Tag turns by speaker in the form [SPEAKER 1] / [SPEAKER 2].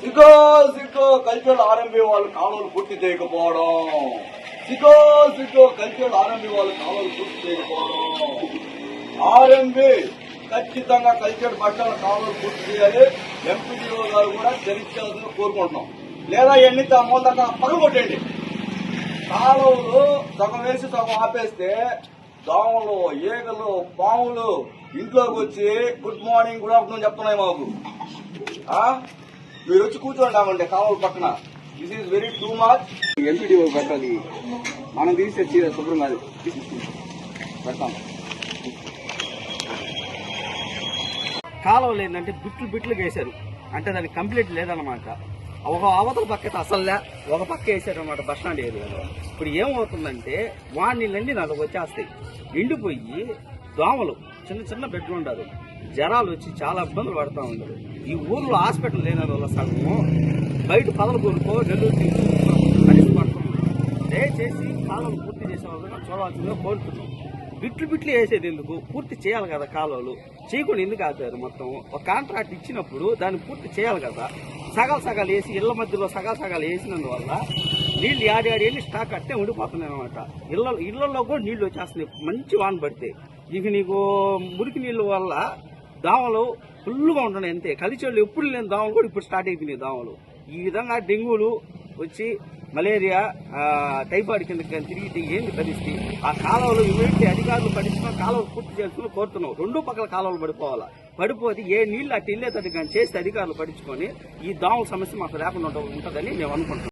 [SPEAKER 1] సిగో సిగో cultural RMB వాళ్ళు కాలువలు పూర్తి చేయకపోవడం. సిగో సిగో కల్చరల్ ఆర్ఎంబి వాళ్ళు కాలువలు పూర్తి చేయకపోవడం. ఆర్ఎంబి ఖచ్చితంగా కల్చర్ బట్టల కాలువలు పూర్తి చేయాలి. ఎంపీడీఓ గారు కూడా చరించాల్సిన కోరుకుంటున్నాం. లేదా ఎన్ని మూలంగా పగలగొట్టండి కాలువలు సగం వేసి సగం ఆపేస్తే దోమలు ఈగలు పాములు ఇంట్లోకి వచ్చి గుడ్ మార్నింగ్ గుడ్ ఆఫ్టర్నూన్ చెప్తున్నాయి మాకు. మీరు వచ్చి కూర్చోండి అవ్వండి కాలువల పక్కన. This is very too much
[SPEAKER 2] MPDO పెట్టాలి. మనం తీసే చీర శుభ్రం కాదు. పెడతాం. కాలువలు ఏంటంటే బిట్లు బిట్లు వేశారు అంటే దానికి కంప్లీట్ లేదన్నమాట. ఒక అవతల పక్క అయితే అసలు ఒక పక్క వేసారు అనమాట బస్ స్టాండ్ ఏరియాలో ఇప్పుడు ఏమవుతుందంటే వాడి నీళ్ళన్నీ నాకు వచ్చేస్తాయి. ఎండిపోయి దోమలు చిన్న చిన్న బెడ్లు ఉండరు జ్వరాలు వచ్చి చాలా ఇబ్బందులు పడతా ఉండదు ఈ ఊర్లో హాస్పిటల్ లేని వల్ల సగము బయట పదలు కొనుక్కో నెల్లూరు కలిసి దయచేసి కాలం పూర్తి చేసే వాళ్ళని చూడవలసిందిగా కోరుతున్నాం. బిట్లు బిట్లు వేసేది ఎందుకు? పూర్తి చేయాలి కదా కాలువలు. చేయకుండా ఎందుకు ఆపారు మొత్తం? ఒక కాంట్రాక్ట్ ఇచ్చినప్పుడు దాన్ని పూర్తి చేయాలి కదా? సగాలు సగాలు వేసి ఇళ్ళ మధ్యలో సగాలు సగాలు వేసినందువల్ల నీళ్ళు యాడి యాడి వెళ్ళి స్టాక్ అట్టే ఉండిపోతున్నాయి అనమాట ఇళ్ళ ఇళ్ళలో కూడా నీళ్ళు వచ్చేస్తున్నాయి. మంచి వాన పడితే. ఇక నీకు మురికి నీళ్ళ వల్ల దోమలు ఫుల్గా ఉంటున్నాయి అంతే. కలిచేళ్ళు ఎప్పుడు లేని దోమలు కూడా ఇప్పుడు స్టార్ట్ అయిపోయినాయి దోమలు ఈ విధంగా డెంగ్యూలు వచ్చి మలేరియా టైఫాయిడ్ కింద తిరిగితే ఏంది పరిస్థితి? ఆ కాలువలు ఇమీడియట్ అధికారులు పడిస్తున్న కాలువలు పూర్తి చేసుకుని కోరుతున్నాం. రెండు పక్కల కాలువలు పడిపోవాలా? పడిపోతే ఏ నీళ్ళు అటు ఇల్లేతది కానీ చేస్తే అధికారులు పడించుకొని ఈ దోమల సమస్య మాకు లేకుండా ఉంటుందని మేము అనుకుంటున్నాం.